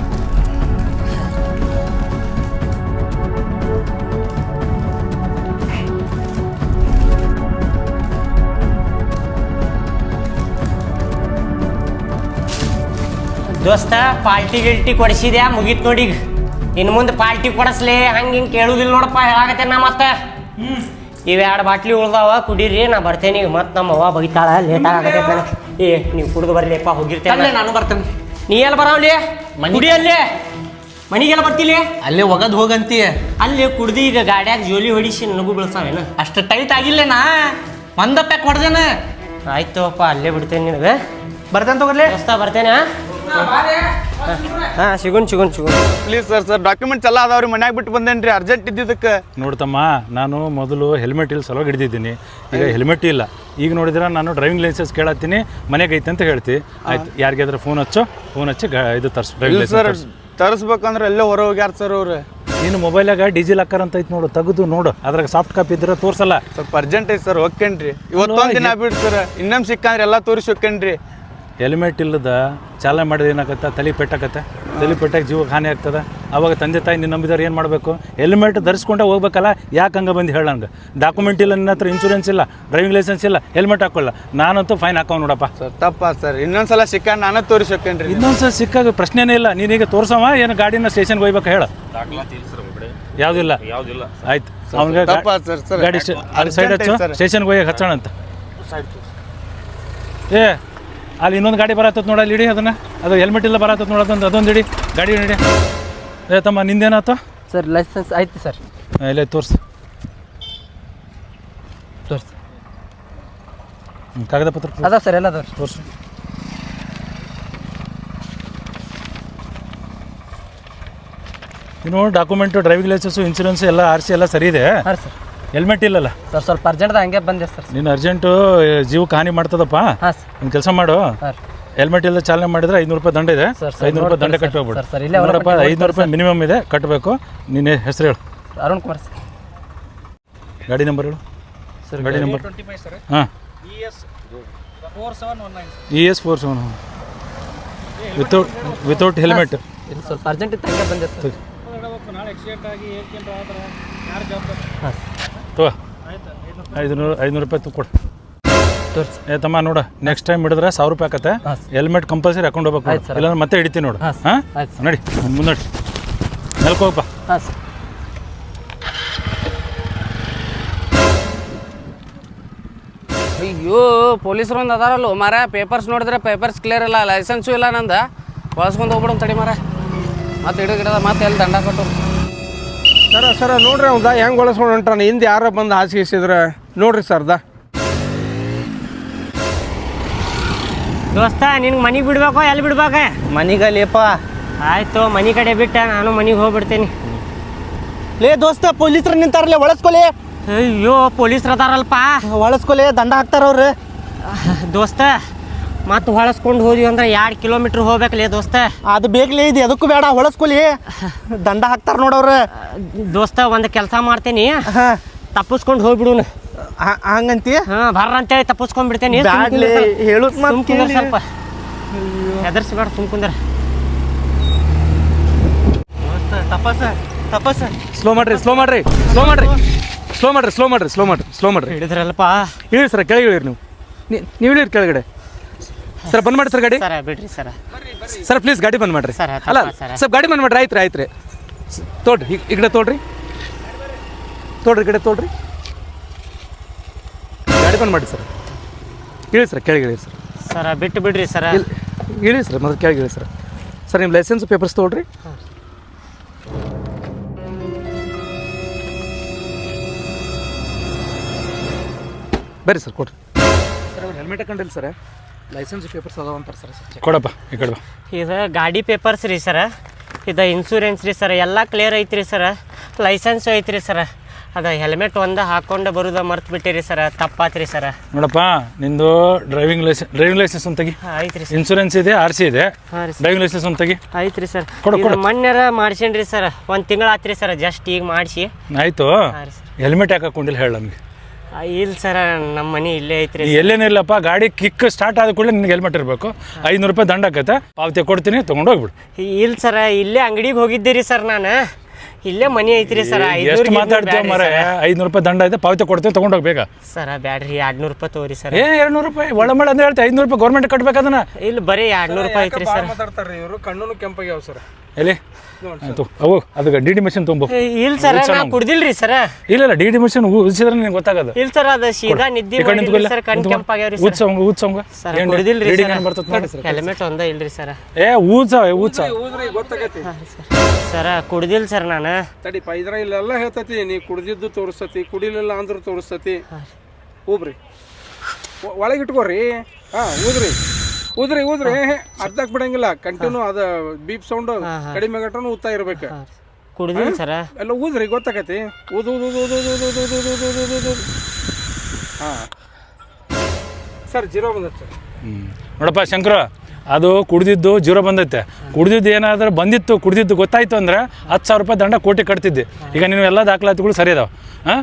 ದೋಸ್ತ ಪಾರ್ಟಿ ಗಿಲ್ಟಿ ಕೊಡಿಸಿದ್ಯಾ ಮುಗೀತ್ ನೋಡಿ ಈಗ ಇನ್ನು ಮುಂದೆ ಪಾರ್ಟಿ ಕೊಡಸ್ಲಿ ಹಂಗೆ ಹಿಂಗೆ ಕೇಳುದಿಲ್ಲ ನೋಡಪ್ಪ ಹೇಳಾಕತ್ತೆ ನಾ ಮತ್ತೆ ಇವ್ ಎರಡು ಬಾಟ್ಲಿ ಉಳ್ದಾವ ಕುಡೀರಿ ನಾ ಬರ್ತೇನೆ ಈಗ ಮತ್ತೆ ನಮ್ಮ ಅವ್ವ ಬೈತಾಳ ಲೇಟ್ ಆಗತ್ತೆ ನನಗೆ ಏ ನೀವು ಕುಡಿದು ಬರ್ಲಿಪ್ಪ ಹೋಗಿರ್ತೇನೆ. ನಾನು ಬರ್ತೇನೆ. ನೀ ಎಲ್ಲಿ ಬರಾವ್ಲಿ ಮನಿ ಅಲ್ಲೇ. ಮನಿಗೆಲ್ಲ ಬರ್ತೀಲಿ? ಅಲ್ಲೇ ಒಗದ್ ಹೋಗಂತಿ. ಅಲ್ಲಿ ಕುಡ್ದು ಈಗ ಗಾಡ್ಯಾಗ ಜೋಲಿ ಹೊಡಿಸಿ ನನಗೂ ಬೀಳ್ಸಾವೇನ ಅಷ್ಟು ಟೈಟ್ ಆಗಿಲ್ಲ ನಾ. ಒಂದ ಪ್ಯಾಕ್ ಹೊಡ್ದೇನ ಆಯ್ತುಪ್ಪ ಅಲ್ಲೇ ಬಿಡ್ತೇನೆ ನಿನಗೆ. ಬರ್ತೇನೆ ತಗೋರ್ಲಿ. ದೋಸ್ತ ಬರ್ತೇನೆ ಹಾಂ ಸಿಗುನ್ ಸಿಗುನ್ ಸಿಗುನ್. ಪ್ಲೀಸ್ ಸರ್ ಸರ್ ಡಾಕ್ಯುಮೆಂಟ್ಸ್ ಎಲ್ಲ ಅದಾವ್ರಿ ಮನ್ಯಾಗ ಬಿಟ್ಟು ಬಂದೇನ್ರಿ ಅರ್ಜೆಂಟ್ ಇದ್ದಿದ್ದಕ್ಕೆ? ನೋಡ್ತಮ್ಮ ನಾನು ಮೊದಲು ಹೆಲ್ಮೆಟ್ ಇಲ್ಲಿ ಸಲುವಾಗಿ ಹಿಡಿದಿದ್ದೀನಿ. ಈಗ ಹೆಲ್ಮೆಟ್ ಇಲ್ಲ. ಈಗ ನೋಡಿದ್ರೆ ನಾನು ಡ್ರೈವಿಂಗ್ ಲೈಸೆನ್ಸ್ ಕೇಳತ್ತೀನಿ ಮನೆಗೆ ಐತೆ ಅಂತ ಹೇಳ್ತಿ. ಆಯ್ತು ಯಾರಿಗಾದ್ರೆ ಫೋನ್ ಹಚ್ಚು ಫೋನ್ ಹಚ್ಚಿ ಗಾ- ಇದು ತರ್ಸ್ ಡ್ರೈವಿಂಗ್ ಸರ್ ತರಿಸ್ಬೇಕಂದ್ರೆ ಎಲ್ಲೇ ಹೊರ ಹೋಗ್ಯಾರ ಸರ್ ಅವ್ರು. ನೀನು ಮೊಬೈಲಾಗ ಡಿಜಿ ಲಾಕರ್ ಅಂತ ಐತೆ ನೋಡು ತೆಗೆದು ನೋಡು. ಅದ್ರಾಗ ಸಾಫ್ಟ್ ಕಾಪಿ ಇದ್ರೆ ತೋರ್ಸಲ್ಲ. ಸ್ವಲ್ಪ ಅರ್ಜೆಂಟ್ ಐತಿ ಸರ್ ಹೋಗ್ಕೇನ್ರಿ. ಇವತ್ತೊಂದ್ ದಿನ ಬಿಡ್ ಸರ್ ಇನ್ನೊಮ್ಮೆ ಸಿಕ್ಕಂದ್ರೆ ಎಲ್ಲ ತೋರಿಸಿ ಹೋಗ್ಕೇನ್ರಿ. ಹೆಲ್ಮೆಟ್ ಇಲ್ಲದ ಚಾಲನೆ ಮಾಡಿದ್ರೆ ಏನಾಗತ್ತೆ? ತಲೆ ಪೆಟ್ಟಾಗತ್ತೆ. ತಲೆ ಪೆಟ್ಟಾಗಿ ಜೀವಕ್ಕೆ ಹಾನಿ ಆಗ್ತದೆ. ಅವಾಗ ತಂದೆ ತಾಯಿ ನಿನ್ನ ನಂಬಿದವ್ರು ಏನು ಮಾಡಬೇಕು? ಹೆಲ್ಮೆಟ್ ಧರಿಸ್ಕೊಂಡೆ ಹೋಗ್ಬೇಕಲ್ಲ? ಯಾಕೆ ಹಂಗೆ ಬಂದು ಹೇಳ ನಂಗೆ? ಡಾಕ್ಯುಮೆಂಟ್ ಇಲ್ಲ ನಿನ್ನ ಹತ್ರ ಇನ್ಶೂರೆನ್ಸ್ ಇಲ್ಲ ಡ್ರೈವಿಂಗ್ ಲೈಸೆನ್ಸ್ ಇಲ್ಲ ಹೆಲ್ಮೆಟ್ ಹಾಕೊಳ್ಳ ನಾನಂತೂ ಫೈನ್ ಹಾಕೋ ನೋಡಪ್ಪ. ಸರ್ ತಪ್ಪ ಸರ್. ಇನ್ನೊಂದ್ಸಲ ಸಿಕ್ಕ ನಾನು ತೋರಿಸಿ ಇನ್ನೊಂದು ಸಲ ಸಿಕ್ಕಾಗ ಪ್ರಶ್ನೆನೇ ಇಲ್ಲ. ನೀನೀಗ ತೋರ್ಸವ ಏನು ಗಾಡಿನ ಸ್ಟೇಷನ್ಗೆ ಹೋಗ್ಬೇಕು ಹೇಳ. ಯಾವುದಿಲ್ಲ ಯಾವುದಿಲ್ಲ. ಆಯ್ತು. ಅವ್ನಿಗೆ ಗಾ- ತಪ್ಪ ಸರ್, ಸರ್. ಗಾಡಿ ಸೈಡ್ ಹಚ್ಚು. ಸ್ಟೇಷನ್ಗೆ ಹೋಗಿ ಹಚ್ಚೋಣ ಅಂತ ಏ ಅಲ್ಲಿ ಇನ್ನೊಂದು ಗಾಡಿ ಬರತ್ತದ ನೋಡಲ್ಲಿ ಇಡಿ ಅದನ್ನ. ಅದು ಹೆಲ್ಮೆಟ್ ಇಲ್ಲ ಬರತ್ತದ ನೋಡೋದೊಂದು ಅದೊಂದು ಇಡಿ. ಗಾಡಿ ಇಡಿ ಏ ತಮ್ಮ ನಿಂದೇನಾಯ್ತು ಸರ್ ಲೈಸೆನ್ಸ್ ಐತಿ ಸರ್. ಎಲ್ಲ ತೋರ್ಸು. ತೋರ್ಸು. ಕಾಗದ ಪತ್ರ ಅದಾವ ಸರ್ ಎಲ್ಲ ತೋರ್ಸು ತೋರ್ಸು. ಇನ್ನು ಡಾಕ್ಯುಮೆಂಟು ಡ್ರೈವಿಂಗ್ ಲೈಸೆನ್ಸು ಇನ್ಶೂರೆನ್ಸ್ ಎಲ್ಲ ಆರ್ ಸಿ ಎಲ್ಲ ಸರಿ ಇದೆ. ಹಾಂ ಸರ್. ಹೆಲ್ಮೆಟ್ ಇಲ್ಲಲ್ಲ? ಸರ್ ಸ್ವಲ್ಪ ಅರ್ಜೆಂಟ್ ಹಂಗೆ ಬಂದೆ ಸರ್. ನೀನು ಅರ್ಜೆಂಟು ಜೀವಕ್ಕೆ ಹಾನಿ ಮಾಡ್ತದಪ್ಪ? ಹಾಂ ಸರ್. ಒಂದು ಕೆಲಸ ಮಾಡು. ಹಾಂ ಹೆಲ್ಮೆಟ್ ಇಲ್ಲ ಚಾಲನೆ ಮಾಡಿದ್ರೆ ಐನೂರು ರೂಪಾಯಿ ದಂಡ ಇದೆ. ಸರ್, ಸರ್, ಐನೂರು ರೂಪಾಯಿ ದಂಡ ಕಟ್ಟಬೇಕು ಕಟ್ಟಿ ಸರ್, ಸರ್, ಇಲ್ಲೇ ಹೊರಗೆ ನೋಡಪ್ಪ ಐನೂರು ರೂಪಾಯಿ ಮಿನಿಮಮ್ ಇದೆ ಕಟ್ಟಬೇಕು ನಿನ್ನ ಹೆಸರು ಹೇಳು. ಅರುಣ್ ಕುಮಾರ್ ಸರ್. ಗಾಡಿ ನಂಬರ್ ಹೇಳು. ಸರ್ ಗಾಡಿ ನಂಬರ್. ಹಾಂ. E S four seven without without helmet ಸ್ವಲ್ಪ ಅರ್ಜೆಂಟ್ ಇತ್ತು ಹಂಗೆ ಬಂದೆ ಸರ್. ಹಾಂ ತಗೋ ಐದುನೂರು ಐದುನೂರು ರೂಪಾಯಿ ತು ಕೊಡು. ತೋರಿಸಿ. ಏ ತಮ್ಮ ನೋಡು ನೆಕ್ಸ್ಟ್ ಟೈಮ್ ಹಿಡಿದ್ರೆ ಸಾವಿರ ರೂಪಾಯಿ ಆಗತ್ತೆ ಹೆಲ್ಮೆಟ್ ಕಂಪಲ್ಸರಿ ಹಾಕೊಂಡು ಹೋಗ್ಬೇಕು. ಇಲ್ಲಾಂದ್ರೆ ಮತ್ತೆ ಹಿಡಿತೀನಿ ನೋಡು. ಹಾಂ ನೋಡಿ ಹಾಂ? ಆಯ್ತು ಸರ್. ನಡಿ ಮುಂದೆ ನೆಲ್ಕೋಗಪ್ಪ ಹಾಂ ಸರ್. ಅಯ್ಯೋ ಪೊಲೀಸರು ಒಂದು ಅದಾರಲ್ಲ. ಮಾರ ಪೇಪರ್ಸ್ ನೋಡಿದ್ರೆ ಪೇಪರ್ಸ್ ಕ್ಲಿಯರ್ ಇಲ್ಲ ಲೈಸೆನ್ಸು ಇಲ್ಲ ನಂದು. ಬಳಸ್ಕೊಂಡು ಹೋಗ್ಬಿಡೋಣ ತಡಿ ಮಾರ ಮತ್ತೆ ಹಿಡಿದು ಗಿಡದ ಮತ್ತೆ ಎಲ್ಲಿ ದಂಡ ಕಟ್ಟು ಸರ ಸರ ನೋಡ್ರಿ ಅವ್ದ ಹೆಂಗ್ ಒಳಸ್ಕೊಂಡು ಹೊಂಟಾನ ಹಿಂದೆ ಯಾರೋ ಬಂದು ಹಾಸಿಗೆಸಿದ್ರೆ ನೋಡ್ರಿ ಸರ್ದ ದೋಸ್ತ ನಿನ್ಗೆ ಮನೆಗೆ ಬಿಡ್ಬೇಕೋ ಎಲ್ಲಿ ಬಿಡ್ಬೇಕ? ಮನಿಗಲಿಯಪ್ಪ ಆಯ್ತು ಮನೆ ಕಡೆ ಬಿಟ್ಟ ನಾನು ಮನೆಗೆ ಹೋಗ್ಬಿಡ್ತೀನಿ. ಲೇ ದೋಸ್ತ ಪೊಲೀಸರು ನಿಂತಾರಲ್ಲೇ ಒಳಸ್ಕೊಲಿ ಅಯ್ಯೋ ಪೊಲೀಸ್ರು ಅದಾರಲ್ಪ. ಒಳಸ್ಕೊಲಿ ದಂಡ ಹಾಕ್ತಾರ ಅವ್ರು. ದೋಸ್ತ ಮತ್ತೆ ಹೊಳಸ್ಕೊಂಡು ಹೋದ್ವಿ ಅಂದ್ರೆ ಎರಡು ಕಿಲೋಮೀಟ್ರ್ ಹೋಗ್ಬೇಕಲ್ಲೇ ದೋಸ್ತ. ಅದು ಬೇಕಲೇ ಇದು ಅದಕ್ಕೂ ಬೇಡ ಹೊಳಸ್ಕೊಲಿ. ದಂಡ ಹಾಕ್ತಾರ ನೋಡೋರು ದೋಸ್ತ ಒಂದು ಕೆಲಸ ಮಾಡ್ತೇನಿ. ಹಾ. ತಪ್ಪಿಸ್ಕೊಂಡು ಹೋಗ್ಬಿಡುನ. ಹಂಗಂತಿ? ಹಾ ಬರ್ರ ಅಂತ ಹೇಳಿ ಬಿಡ್ತೇನಿ. ಸ್ವಲ್ಪ. ಹೆದರ್ಸ್ಬೇಡ ಸುಮ್ ಕುಂದ್ರ. ತಪಸ್ ತಪಸ. ಸ್ಲೋ ಮಾಡ್ರಿ ಸ್ಲೋ ಮಾಡ್ರಿ ಸ್ಲೋ ಮಾಡ್ರಿ. ಸ್ಲೋ ಮಾಡ್ರಿ ಸ್ಲೋ ಮಾಡ್ರಿ ಸ್ಲೋ ಮಾಡ್ರಿ ಸ್ಲೋ ಮಾಡ್ರಿ ಹೇಳಿದ್ರಲ್ಲಪ್ಪ ಇಳಿ ಸರ್ ಕೆಳಗೆ ಇಳಿರಿ ನೀವು. ನೀವು ಇಳಿರಿ ಕೆಳಗಡೆ. ಸರ್ ಬಂದ್ ಮಾಡಿ ಸರ್ ಗಾಡಿ. ಸರ ಬಿಡ್ರಿ ಸರ. ಸರ್ ಪ್ಲೀಸ್ ಗಾಡಿ ಬಂದ್ ಮಾಡ್ರಿ. ಸರ್, ಅಲ್ಲ ಸರ್. ಸ್ವಲ್ಪ ಗಾಡಿ ಬಂದ್ ಮಾಡ್ರಿ ಆಯ್ತು ರೀ ಆಯ್ತು ರೀ ಸ್- ತೋಡ್ರಿ ಈ- ಈ ಕಡೆ ತೋಡ್ರಿ. ತೋಡ್ರಿ ಈ ಕಡೆ ತೋಡ್ರಿ. ಗಾಡಿ ಬಂದ್ ಮಾಡಿ ಸರ್. ಇಳಿ ಸರ್ ಕೆಳಗೆ ಸರ್ ಸರ್. ಸರ ಬಿಟ್ಟು ಬಿಡ್ರಿ ಸರ. ಇಲ್- ಇಳಿ ಸರ್ ಮೊದಲು ಕೇಳಿ ಇಳಿ ಸರ್. ಸರ್ ನಿಮ್ಮ ಲೈಸೆನ್ಸ್ ಪೇಪರ್ಸ್ ತೊಗೊಳ್ರಿ ಬರ್ರಿ ಸರ್ ಕೊಡ್ರಿ. ಸರ್ ಅವ್ರು ಹೆಲ್ಮೆಟ್ ಹಾಕೊಂಡಿಲ್ಲ ಸರ್. ಲೈಸೆನ್ಸ್ ಪೇಪರ್ಸ್ ಅದಾವ ಅಂತಾರೆ ಸರ್ ಕೊಡಪ್ಪ ಈ ಕಡೆ ಬಾ. ಇದು ಗಾಡಿ ಪೇಪರ್ಸ್ ರೀ ಸರ ಇದು ಇನ್ಶೂರೆನ್ಸ್ ರೀ ಸರ್ ಎಲ್ಲ ಕ್ಲಿಯರ್ ಐತ್ರಿ ಸರ ಲೈಸೆನ್ಸ್ ಐತ್ರಿ ಸರ ಅದ ಹೆಲ್ಮೆಟ್ ಒಂದು ಹಾಕೊಂಡು ಬರೋದ ಮರ್ತು ಬಿಟ್ಟಿರಿ ಸರ ತಪ್ಪಾತ್ರಿ ಸರ ನೋಡಪ್ಪ ನಿಂದು ಡ್ರೈವಿಂಗ್ ಲೈಸೆನ್ಸ್ ಡ್ರೈವಿಂಗ್ ಲೈಸೆನ್ಸ್ ಅಂತ ತೆಗಿ. ಐತ್ರಿ ಸರ್ ಇನ್ಸೂರೆನ್ಸ್ ಇದೆ ಆರ್ ಸಿ ಇದೆ. ಡ್ರೈವಿಂಗ್ ಲೈಸೆನ್ಸ್ ಅಂತ ತೆಗಿ. ಐತ್ರಿ ಸರ್ ಮಣ್ಣರ ಮಾಡ್ಸೇನ್ರಿ ಸರ್ ಒಂದು ತಿಂಗಳು ಆತ್ರಿ ಸರ್ ಜಸ್ಟ್ ಈಗ ಮಾಡಿಸಿ. ಆಯಿತು. ಹೆಲ್ಮೆಟ್ ಯಾಕೆ ಹಾಕೊಂಡಿಲ್ಲ ಹೇಳ ನಮಗೆ. ಇಲ್ಲ ಸರ್ ನಮ್ಮ ಮನೆ ಇಲ್ಲೇ ಐತ್ರಿ ಎಲ್ಲೇನಿಲ್ಲಪ್ಪ ಗಾಡಿ ಕಿಕ್ ಸ್ಟಾರ್ಟ್ ಆದ ಕೂಡಲೇ ನಿನ್ಗೆ ಹೆಲ್ಮೆಟ್ ಇರಬೇಕು. ಐನೂರು ರೂಪಾಯಿ ದಂಡ ಆಗತ್ತೆ. ಪಾವತಿ ಕೊಡ್ತೀನಿ ತೊಗೊಂಡು ಹೋಗ್ಬಿಡು. ಇಲ್ಲ ಸರ್ ಇಲ್ಲೇ ಅಂಗಡಿಗೆ ಹೋಗಿದ್ದೀರಿ ಸರ್ ನಾನು? ಇಲ್ಲೇ ಮನೆ ಐತ್ರಿ ಸರ್ ಎಷ್ಟು ಮಾತಾಡ್ತೀವಿ ಮರ ಐನೂರು ರೂಪಾಯಿ ದಂಡ ಐತೆ ಪಾವತಿ ಕೊಡ್ತೀವಿ ತೊಗೊಂಡು ಹೋಗ್ಬೇಕಾ ಸರ್ ಬ್ಯಾಡ್ರಿ ಎರಡ್ನೂರು ರೂಪಾಯಿ ತೋರಿ ಸರ್. ಏ ಎರಡು ನೂರು ರೂಪಾಯಿ ಒಳಮಳ ಅಂತ ಹೇಳ್ತೀವಿ ಐನೂರು ರೂಪಾಯಿ ಗೌರ್ಮೆಂಟ್ ಕಟ್ಬೇಕು ಅದನ್ನ. ಇಲ್ಲ ಬರೀ ಎರಡ್ನೂರು ರೂಪಾಯಿ ಐತ್ರಿ ಸರ್. ಮಾತಾಡ್ತಾರೆ ಇವರು? ಕಣ್ಣು ಕೆಂಪಾಗ್ಯಾವ ಸರ್. ಎಲ್ಲಿ? ಅವು ಅದಕ್ಕೆ ಡಿ ಡಿ ಮಿಷನ್ ತುಂಬ. ಇಲ್ಲ ಸರ್ ನಾ ಕುಡ್ದಿಲ್ರಿ ಸರ್. ಇಲ್ಲ ಇಲ್ಲ ಡಿ ಡಿ ಮಿಷನ್ ಉದಿಸಿದ್ರೆ ನಿನಗೆ ಗೊತ್ತಾಗದು. ಇಲ್ಲ ಸರ್ ಅದು ಸೀದಾ ನಿದ್ದೆ ನಿಂತ್ಕೊಳ್ಳಿ. ಸರ್ ಕಣ್. ಕೆಂಪಾಗ್ಯಾವ್ರಿ ರೀ ಊದ್ಸವಂಗ ಸರ್ ಏನ್ ಕುಡ್ದಿಲ್ರಿ reading ಏನ್ ಬರ್ತದೆ ನೋಡಿ. ಸರ್ ಹೆಲ್ಮೆಟ್ ಒಂದ ಇಲ್ರಿ ಸರ್. ಏ ಊದ್ಸ ಊದ್ಸ. ಊದ್ರಿ ಗೊತ್ತಾಗತಿ ಸರ್. ಕುಡಿದಿಲ್ಲ ಸರ್ ನಾನು. ತಡಿ ಇದ್ರ ಇಲ್ಲೆಲ್ಲ ಹೇಳ್ತತಿ ನೀ ಕುಡ್ದಿದ್ದು ತೋರಿಸ್ತತಿ ಕುಡಿಲಿಲ್ಲ ಅಂದ್ರೆ ತೋರಿಸ್ತತಿ ಊಬ್ರಿ ಒಳಗೆ ಇಟ್ಕೋರಿ. ಹಾ ಊದ್ರಿ. ಊದ್ರಿ ಊದ್ರಿ ಅರ್ಧಕ್ ಬಿಡಂಗಿಲ್ಲ ಕಂಟಿನ್ಯೂ ಅದ ಬೀಪ್ ಸೌಂಡ್ ಕಡಿಮೆ ಗಂಟನು ಊದ್ತಾ ಇರ್ಬೇಕು ಕುಡ್ದಿಲ್ ಸರ ಎಲ್ಲ ಊದ್ರಿ ಗೊತ್ತಾಗತಿ ಉದು ಊದು ಊದು ಊದು ಊದು ಊದು ಊದು ಊದು ಊದು ಊದು ಊದು ಊದು ಹಾ ಸರ್ ಜೀರೋ ಬಂದತ್ತೆ ಸರ್ ನೋಡಪ್ಪ ಶಂಕರ ಅದು ಕುಡಿದಿದ್ದು ಜೀರೋ ಬಂದೈತೆ ಕುಡಿದಿದ್ದು ಏನಾದರೂ ಬಂದಿತ್ತು ಕುಡಿದಿದ್ದು ಗೊತ್ತಾಯ್ತು ಅಂದ್ರೆ ಹತ್ತು ಸಾವಿರ ರೂಪಾಯಿ ದಂಡ ಕೋಟಿ ಕಟ್ತಿದ್ದೆ ಈಗ ನೀವು ಎಲ್ಲ ದಾಖಲಾತಿಗಳು ಸರಿ ಅದಾವ ಹಾಂ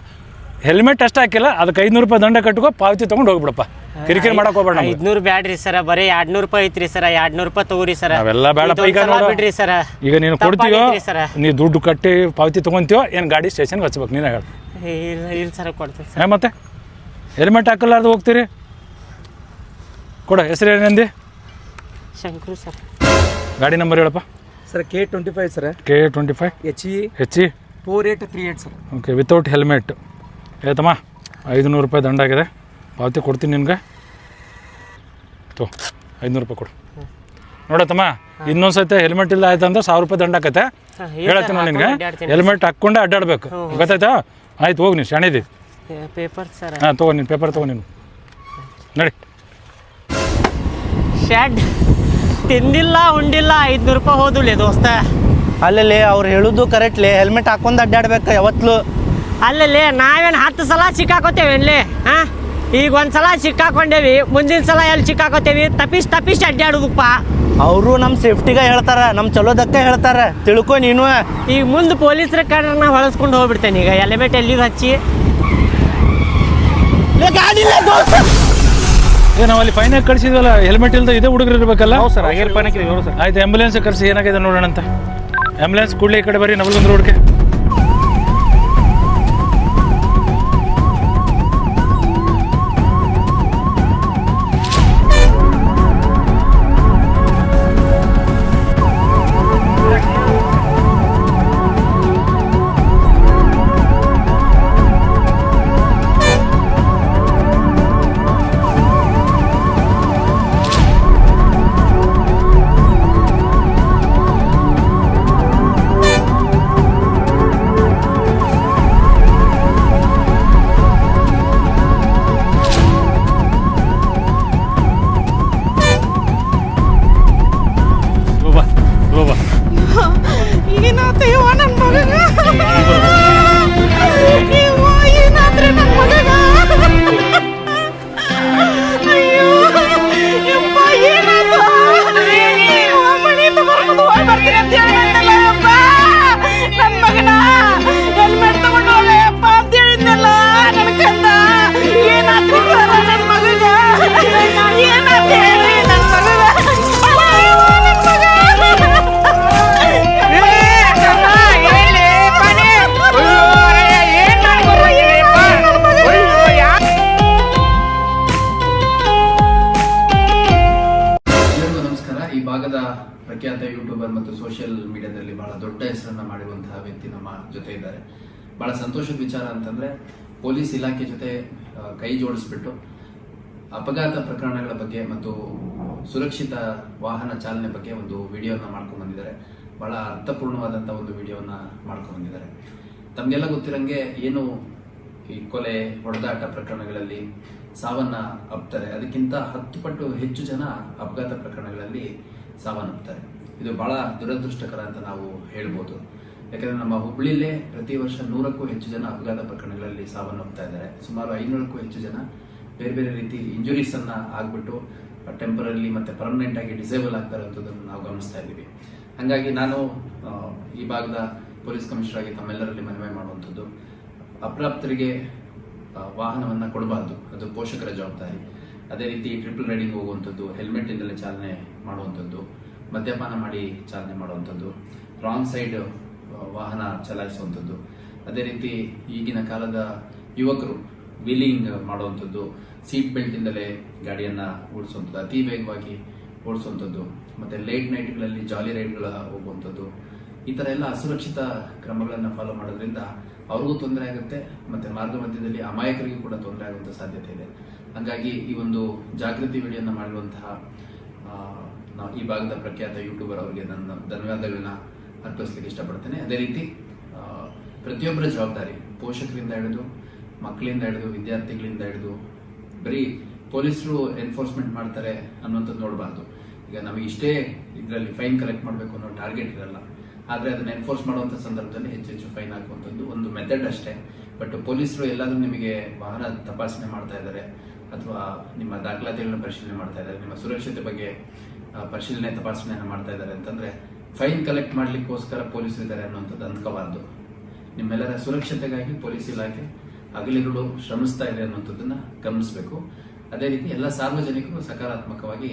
ಹೆಲ್ಮೆಟ್ ಅಷ್ಟು ಹಾಕಿಲ್ಲ ಅದಕ್ಕೆ ಐದುನೂರು ರೂಪಾಯಿ ದಂಡ ಕಟ್ಕೋ ಪಾವತಿ ತೊಗೊಂಡು ಹೋಗ್ಬಿಡಪ್ಪ ಕಿರಿಕಿರಿ ಮಾಡಕ್ ಹೋಗ್ಬೇಡ ನಮ್ಗೆ. ಐದ್ನೂರು ಬ್ಯಾಡ್ರಿ ಸರ ಬರೀ ಎರಡ್ನೂರು ರೂಪಾಯಿ ಐತ್ರಿ ಸರ ಎರಡ್ನೂರು ರೂಪಾಯಿ ತಗೋರಿ ಸರ. ಅವೆಲ್ಲ ಬೇಡ ಈಗ ನೋಡು. ಬಿಡ್ರಿ ಸರ. ಈಗ ನೀನು ಕೊಡ್ತೀಯೋ ತಪ್ಪಾಗೈತ್ರಿ ಸರ. ನೀ ದುಡ್ಡು ಕಟ್ಟಿ ಪಾವತಿ ತೊಗೊಂತೀಯೋ ಏನು ಗಾಡಿ ಸ್ಟೇಷನ್ಗೆ ಹಚ್ಬೇಕು ನೀನೇ ಹೇಳಿ. ಇಲ್ಲ ಇಲ್ಲ ಸರ ಕೊಡ್ತೀನಿ ಮತ್ತೆ? ಹೆಲ್ಮೆಟ್ ಹಾಕಲಾರ್ದು ಹೋಗ್ತೀರಿ? ಕೊಡ ಹೆಸರು ಏನಂದಿ ಶಂಕರು ಸರ್. ಗಾಡಿ ನಂಬರ್ ಹೇಳಪ್ಪ. Sir K twenty five sir. K twenty five H E H E four eight three eight sir. Okay without helmet ಆಯ್ತಮ್ಮ ಐದುನೂರು ರೂಪಾಯಿ ದಂಡ ಆಗಿದೆ. ಪಾವತಿ ಕೊಡ್ತೀನಿ ನಿನ್ಗೆ. ತೋ ಐದುನೂರು ರೂಪಾಯಿ ಕೊಡು. ನೋಡತ್ತಮ್ಮ ಇನ್ನೊಂದು ಸತಿ ಹೆಲ್ಮೆಟ್ ಇಲ್ಲ ಆಯ್ತು ಅಂದ್ರೆ ಸಾವಿರ ರೂಪಾಯಿ ದಂಡ ಆಕತ್ತೆ. ಹೇಳತ್ತೀನಿ ಸರ್, ನಿನಗೆ. ಹೆಲ್ಮೆಟ್ ಹಾಕ್ಕೊಂಡೆ ಅಡ್ಡಾಡ್ಬೇಕು. ಗೊತ್ತಾಯ್ತಾ? ಆಯ್ತು ಹೋಗಿ ನೀನು ಶಾಣಿದಿ. ಪೇಪರ್ ಸರ ಹಾಂ ತೊಗೊ ನೀನು ಪೇಪರ್ ತಗೋ ನೀನು. ನಡಿ. ಶೆಡ್ ತಿಂದಿಲ್ಲ ಉಂಡಿಲ್ಲ ಐದುನೂರು ರೂಪಾಯಿ ಹೋದುಲೆ ದೋಸ್ತ. ಅಲ್ಲಲ್ಲಿ ಅವ್ರು ಹೇಳುದು ಕರೆಕ್ಟ್ಲಿ ಹೆಲ್ಮೆಟ್ ಹಾಕೊಂಡು ಅಡ್ಡಾಡ್ಬೇಕು ಯಾವತ್ತೂ. ಅಲ್ಲಲ್ಲಿ ನಾವೇನು ಹತ್ತು ಸಲ ಸಿಕ್ಕಾಕೋತೇವೆ ಇಲ್ಲಿ ಹಾ? ಈಗ ಒಂದ್ಸಲ ಸಿಕ್ಕಾಕೊಂಡೇವಿ ಮುಂದಿನ ಸಲ ಎಲ್ಲಿ ಸಿಕ್ಕಾಕೋತೇವಿ ತಪ್ಪಿಸ್ ತಪ್ಪಿಸ್ ಅಡ್ಡಾಡುದಪ್ಪ ಅವರು ನಮ್ಮ ಸೇಫ್ಟಿಗ ಹೇಳ್ತಾರ ನಮ್ಮ ಚಲೋದಕ್ಕ ಹೇಳ್ತಾರ ತಿಳ್ಕೊ ನೀನು. ಈಗ ಮುಂದೆ ಪೊಲೀಸರ ಕಂಡ್ರೆ ನಾ ಹೊಳಸ್ಕೊಂಡು ಹೋಗ್ಬಿಡ್ತೇನೆ ಈಗ ಹೆಲ್ಮೆಟ್ ಎಲ್ಲಿಗೆ ಹಚ್ಚಿ. ಏ ನಾವು ಅಲ್ಲಿ ಫೈನಾಗಿ ಕಳಿಸಿದ್ವಲ್ಲ ಹೆಲ್ಮೆಟ್ ಇಲ್ದ ಇದೇ ಹುಡುಗರು ಇರಬೇಕಲ್ಲ? ಹೌದು ಸರ್ ಆಗೇರ್ ಆಯ್ತು ಆಂಬುಲೆನ್ಸ್ ಕರೆಸಿ ಏನಾಗಿದೆ ನೋಡೋಣ ಅಂತ ಆಂಬುಲೆನ್ಸ್ ಕೂಡಲೇ ಈ ಕಡೆ ಬರ್ರಿ ನವಲ್ಗುಂದ್ ರೋಡ್ಗೆ ಸಂತೋಷದ ವಿಚಾರ ಅಂತಂದ್ರೆ ಪೊಲೀಸ್ ಇಲಾಖೆ ಜೊತೆ ಕೈ ಜೋಡಿಸ್ಬಿಟ್ಟು ಅಪಘಾತ ಪ್ರಕರಣಗಳ ಬಗ್ಗೆ ಮತ್ತು ಸುರಕ್ಷಿತ ವಾಹನ ಚಾಲನೆ ಬಗ್ಗೆ ಒಂದು ವಿಡಿಯೋನ ಮಾಡ್ಕೊಂಡು ಬಂದಿದ್ದಾರೆ. ಬಹಳ ಅರ್ಥಪೂರ್ಣವಾದಂಥ ಒಂದು ವಿಡಿಯೋನ ಮಾಡ್ಕೊಂಡು ಬಂದಿದ್ದಾರೆ. ತಮಗೆಲ್ಲ ಗೊತ್ತಿರಂಗೆ ಏನು ಈ ಕೊಲೆ, ಹೊಡೆದಾಟ ಪ್ರಕರಣಗಳಲ್ಲಿ ಸಾವನ್ನ ಅಪ್ತಾರೆ. ಅದಕ್ಕಿಂತ ಹತ್ತು ಪಟ್ಟು ಹೆಚ್ಚು ಜನ ಅಪಘಾತ ಪ್ರಕರಣಗಳಲ್ಲಿ ಸಾವನ್ನಪ್ತಾರೆ. ಇದು ಬಹಳ ದುರದೃಷ್ಟಕರ ಅಂತ ನಾವು ಹೇಳ್ಬೋದು. ಯಾಕಂದ್ರೆ ನಮ್ಮ ಹುಬ್ಳಿಲೇ ಪ್ರತಿ ವರ್ಷ ನೂರಕ್ಕೂ ಹೆಚ್ಚು ಜನ ಅಪಘಾತ ಪ್ರಕರಣಗಳಲ್ಲಿ ಸಾವನ್ನಪ್ತಾ ಇದ್ದಾರೆ. ಸುಮಾರು ಐನೂರಕ್ಕೂ ಹೆಚ್ಚು ಜನ ಬೇರೆ ಬೇರೆ ರೀತಿ ಇಂಜುರೀಸ್ ಅನ್ನ ಆಗ್ಬಿಟ್ಟು ಟೆಂಪರಲಿ ಮತ್ತೆ ಪರ್ಮನೆಂಟ್ ಆಗಿ ಡಿಸೇಬಲ್ ಆಗ್ತಾರೆ ಅಂತದನ್ನು ನಾವು ಗಮನಿಸ್ತಾ ಇದ್ದೀವಿ. ಹಾಗಾಗಿ ನಾನು ಈ ಭಾಗದ ಪೊಲೀಸ್ ಕಮಿಷನರ್ ಆಗಿ ತಮ್ಮೆಲ್ಲರಲ್ಲಿ ಮನವಿ ಮಾಡುವಂಥದ್ದು, ಅಪ್ರಾಪ್ತರಿಗೆ ವಾಹನವನ್ನ ಕೊಡಬಾರ್ದು. ಅದು ಪೋಷಕರ ಜವಾಬ್ದಾರಿ. ಅದೇ ರೀತಿ ಟ್ರಿಪಲ್ ರೈಡಿಂಗ್ ಹೋಗುವಂಥದ್ದು ಹೆಲ್ಮೆಟ್ ಇಲ್ಲದೆ ಚಾಲನೆ ಮಾಡುವಂಥದ್ದು, ಮದ್ಯಪಾನ ಮಾಡಿ ಚಾಲನೆ ಮಾಡುವಂಥದ್ದು ರಾಂಗ್ ಸೈಡ್ ವಾಹನ ಚಲಾಯಿಸುವಂಥದ್ದು. ಅದೇ ರೀತಿ ಈಗಿನ ಕಾಲದ ಯುವಕರು ವೀಲಿಂಗ್ ಮಾಡುವಂಥದ್ದು ಸೀಟ್ ಬೆಲ್ಟ್ ಇಂದಲೇ ಗಾಡಿಯನ್ನ ಓಡಿಸುವಂಥದ್ದು, ಅತಿ ವೇಗವಾಗಿ ಓಡಿಸುವಂಥದ್ದು, ಮತ್ತೆ ಲೇಟ್ ನೈಟ್ಗಳಲ್ಲಿ ಜಾಲಿ ರೈಡ್ಗಳ ಹೋಗುವಂಥದ್ದು, ಈ ತರ ಎಲ್ಲ ಅಸುರಕ್ಷಿತ ಕ್ರಮಗಳನ್ನು ಫಾಲೋ ಮಾಡೋದ್ರಿಂದ ಅವ್ರಿಗೂ ತೊಂದರೆ ಆಗುತ್ತೆ, ಮತ್ತೆ ಮಾರ್ಗ ಮಧ್ಯದಲ್ಲಿ ಅಮಾಯಕರಿಗೂ ಕೂಡ ತೊಂದರೆ ಆಗುವಂಥ ಸಾಧ್ಯತೆ ಇದೆ. ಹಾಗಾಗಿ ಈ ಒಂದು ಜಾಗೃತಿ ವಿಡಿಯೋನ ಮಾಡಿರುವಂತಹ ಈ ಭಾಗದ ಪ್ರಖ್ಯಾತ ಯೂಟ್ಯೂಬರ್ ಅವರಿಗೆ ನನ್ನ ಧನ್ಯವಾದಗಳನ್ನ ಅರ್ಪಿಸ್ಲಿಕ್ಕೆ ಇಷ್ಟಪಡ್ತೇನೆ. ಅದೇ ರೀತಿ ಪ್ರತಿಯೊಬ್ಬರ ಜವಾಬ್ದಾರಿ, ಪೋಷಕರಿಂದ ಹಿಡಿದು, ಮಕ್ಕಳಿಂದ ಹಿಡಿದು, ವಿದ್ಯಾರ್ಥಿಗಳಿಂದ ಹಿಡಿದು, ಬರೀ ಪೊಲೀಸರು ಎನ್ಫೋರ್ಸ್ಮೆಂಟ್ ಮಾಡ್ತಾರೆ ಅನ್ನುವಂಥದ್ದು ನೋಡಬಾರ್ದು. ಈಗ ನಮಗೆ ಇಷ್ಟೇ ಇದರಲ್ಲಿ ಫೈನ್ ಕಲೆಕ್ಟ್ ಮಾಡಬೇಕು ಅನ್ನೋ ಟಾರ್ಗೆಟ್ ಇರಲ್ಲ. ಆದರೆ ಅದನ್ನು ಎನ್ಫೋರ್ಸ್ ಮಾಡುವಂಥ ಸಂದರ್ಭದಲ್ಲಿ ಹೆಚ್ಚು ಹೆಚ್ಚು ಫೈನ್ ಹಾಕುವಂಥದ್ದು ಒಂದು ಮೆಥಡ್ ಅಷ್ಟೇ. ಬಟ್ ಪೊಲೀಸರು ಎಲ್ಲಾದರೂ ನಿಮಗೆ ವಾಹನ ತಪಾಸಣೆ ಮಾಡ್ತಾ ಇದ್ದಾರೆ, ಅಥವಾ ನಿಮ್ಮ ದಾಖಲಾತಿಗಳನ್ನ ಪರಿಶೀಲನೆ ಮಾಡ್ತಾ ಇದ್ದಾರೆ, ನಿಮ್ಮ ಸುರಕ್ಷತೆ ಬಗ್ಗೆ ಪರಿಶೀಲನೆ ತಪಾಸಣೆಯನ್ನು ಮಾಡ್ತಾ ಇದ್ದಾರೆ ಅಂತಂದ್ರೆ ಫೈನ್ ಕಲೆಕ್ಟ್ ಮಾಡಲಿಕ್ಕೋಸ್ಕರ ಪೊಲೀಸರು ಇದ್ದಾರೆ ಅನ್ನುವಂಥದ್ದು ಅಂದ್ಕೋಬಾರ್ದು ನಿಮ್ಮೆಲ್ಲರ ಸುರಕ್ಷತೆಗಾಗಿ ಪೊಲೀಸ್ ಇಲಾಖೆ ಹಗಲಿರುಳು ಶ್ರಮಿಸ್ತಾ ಇದೆ ಅನ್ನುವಂಥದ್ದನ್ನು ಗಮನಿಸಬೇಕು. ಅದೇ ರೀತಿ ಎಲ್ಲ ಸಾರ್ವಜನಿಕರು ಸಕಾರಾತ್ಮಕವಾಗಿ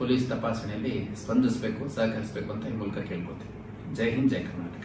ಪೊಲೀಸ್ ತಪಾಸಣೆಯಲ್ಲಿ ಸ್ಪಂದಿಸಬೇಕು, ಸಹಕರಿಸಬೇಕು ಅಂತ ಈ ಮೂಲಕ ಕೇಳ್ಕೊತೀನಿ ಜೈ ಹಿಂದ್, ಜೈ ಕರ್ನಾಟಕ.